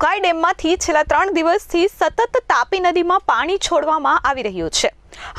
ઉકાઈ ડેમમાંથી છેલ્લા ત્રણ દિવસથી સતત તાપી નદીમાં પાણી છોડવામાં આવી રહ્યું છે.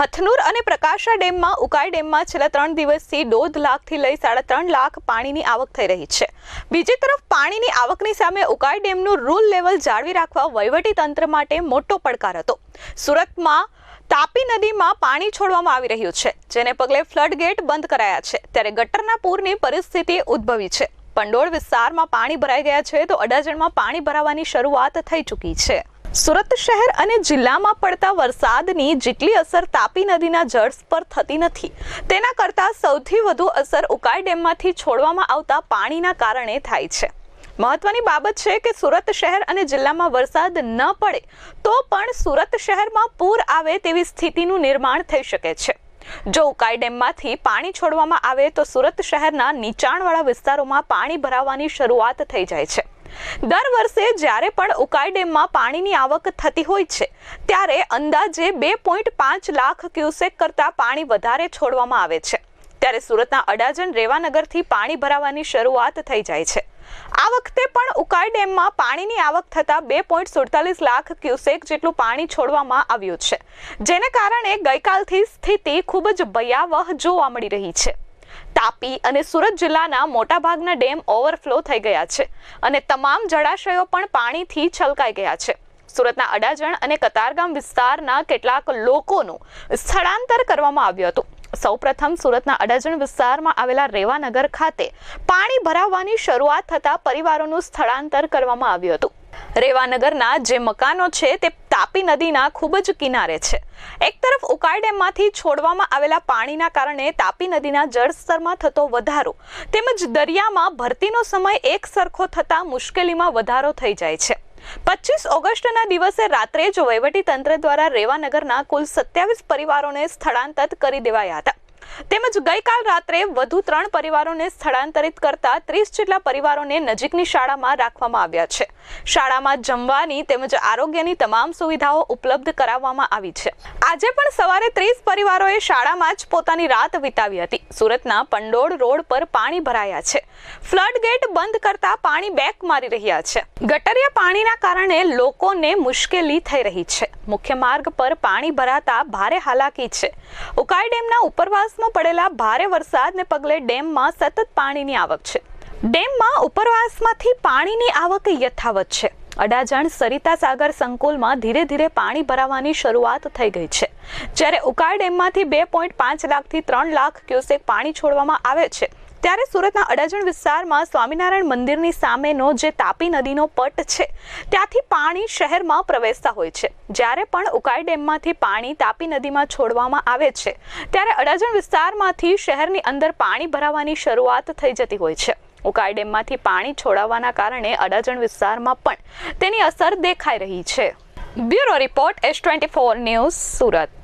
હથનુર અને પ્રકાશા ડેમમાં ઉકાઈ ડેમમાં છેલ્લા ત્રણ દિવસથી દોઢ લાખથી લઈ સાડા ત્રણ લાખ પાણીની આવક થઈ રહી છે. બીજી તરફ પાણીની આવકની સામે ઉકાઈ ડેમનું રૂલ લેવલ જાળવી રાખવા વહીવટી તંત્ર માટે મોટો પડકાર હતો. સુરતમાં તાપી નદીમાં પાણી છોડવામાં આવી રહ્યું છે, જેને પગલે ફ્લડ ગેટ બંધ કરાયા છે. ત્યારે ગટરના પૂરની પરિસ્થિતિ ઉદ્ભવી છે. પંડોળ વિસ્તારમાં પાણી ભરાઈ ગયા છે તો અડાજણમાં પાણી ભરાવાની શરૂઆત થઈ ચૂકી છે. સુરત શહેર અને જિલ્લામાં પડતા વરસાદની જેટલી અસર તાપી નદીના જળ પર થતી નથી. તેના કરતાં સૌથી વધુ અસર ઉકાઈ ડેમમાંથી છોડવામાં આવતા પાણીના કારણે થાય છે. મહત્વની બાબત છે કે સુરત શહેર અને જિલ્લામાં વરસાદ ન પડે તો પણ સુરત શહેરમાં પૂર આવે તેવી સ્થિતિનું નિર્માણ થઈ શકે છે. જો ઉકાઈ ડેમમાંથી પાણી છોડવામાં આવે તો સુરત શહેરના નીચાણવાળા વિસ્તારોમાં પાણી ભરાવાની શરૂઆત થઈ જાય છે. દર વર્ષે જ્યારે પણ ઉકાઈ ડેમમાં પાણીની આવક થતી હોય છે, ત્યારે અંદાજે બે પોઈન્ટ પાંચ લાખ ક્યુસેક કરતાં પાણી વધારે છોડવામાં આવે છે. ત્યારે સુરતના અડાજણ રેવાનગરથી પાણી ભરાવાની શરૂઆત થઈ જાય છે. આ વખતે પણ ઉકાઈ ડેમમાં પાણીની આવક થતાં બે પોઈન્ટ સુડતાલીસ લાખ ક્યુસેક જેટલું પાણી છોડવામાં આવ્યું છે, જેને કારણે ગઈકાલથી સ્થિતિ ખૂબ જ ભયાવહ જોવા મળી રહી છે. તાપી અને સુરત જિલ્લાના મોટાભાગના ડેમ ઓવરફ્લો થઈ ગયા છે અને તમામ જળાશયો પણ પાણીથી છલકાઈ ગયા છે. સુરતના અડાજણ અને કતારગામ વિસ્તારના કેટલાક લોકોનું સ્થળાંતર કરવામાં આવ્યું હતું. સૌપ્રથમ સુરતના અડાજણ વિસ્તારમાં આવેલા રેવાનગર ખાતે પાણી ભરાવવાની શરૂઆત થતાં પરિવારોનું સ્થળાંતર કરવામાં આવ્યું હતું. રેવાનગરના જે મકાનો છે તે તાપી નદીના ખૂબ જ કિનારે છે. એક તરફ ઉકાઈ ડેમમાંથી છોડવામાં આવેલા પાણીના કારણે તાપી નદીના જળસ્તરમાં થતો વધારો તેમજ દરિયામાં ભરતીનો સમય એક સરખો થતાં મુશ્કેલીમાં વધારો થઈ જાય છે. પચીસ ઓગસ્ટના દિવસે રાત્રે જ વહીવટી તંત્ર દ્વારા રેવાનગરના કુલ સત્યાવીસ પરિવારોને સ્થળાંતર કરી દેવાયા હતા. તેમજ ગઈકાલ રાત્રે વધુ ત્રણ પરિવારોને સ્થળાંતરિત કરતા ત્રીસ જેટલા પરિવારોને નજીકની શાળામાં રાખવામાં આવ્યા છે. શાળામાં જમવાની તેમજ આરોગ્યની તમામ સુવિધાઓ ઉપલબ્ધ કરાવવામાં આવી છે. આજે પણ સવારે ત્રીસ પરિવારોએ શાળામાં જ પોતાની રાત વિતાવી હતી. સુરતના પંડોળ રોડ પર પાણી ભરાયા છે. ફ્લડ ગેટ બંધ કરતા પાણી બેક મારી રહ્યા છે. ગટરિયા પાણીના કારણે લોકોને મુશ્કેલી થઈ રહી છે. મુખ્ય માર્ગ પર પાણી ભરાતા ભારે હાલાકી છે. ઉકાઈ ડેમના ઉપરવાસમાં પડેલા ભારે વરસાદને પગલે ડેમમાં સતત પાણીની આવક છે. ડેમમાં ઉપરવાસમાંથી પાણીની આવક યથાવત છે. અડાજણ, સરિતા સાગર સંકુલમાં ધીરે ધીરે પાણી ભરાવાની શરૂઆત થઈ ગઈ છે. જ્યારે ઉકાળ ડેમમાંથી બે પોઈન્ટ પાંચ લાખથી ત્રણ લાખ ક્યુસેક પાણી છોડવામાં આવે છે. ત્યારે સુરતના અડાજણ વિસ્તારમાં સ્વામિનારાયણ મંદિરની સામેનો જે તાપી નદીનો પટ છે, ત્યાંથી પાણી શહેરમાં પ્રવેશતા હોય છે. જ્યારે પણ ઉકાઈ ડેમમાંથી પાણી તાપી નદીમાં છોડવામાં આવે છે, ત્યારે અડાજણ વિસ્તારમાંથી શહેરની અંદર પાણી ભરાવાની શરૂઆત થઈ જતી હોય છે. ઉકાઈ ડેમમાંથી પાણી છોડાવવાના કારણે અડાજણ વિસ્તારમાં પણ તેની અસર દેખાઈ રહી છે. Bureau report S twenty four news Surat.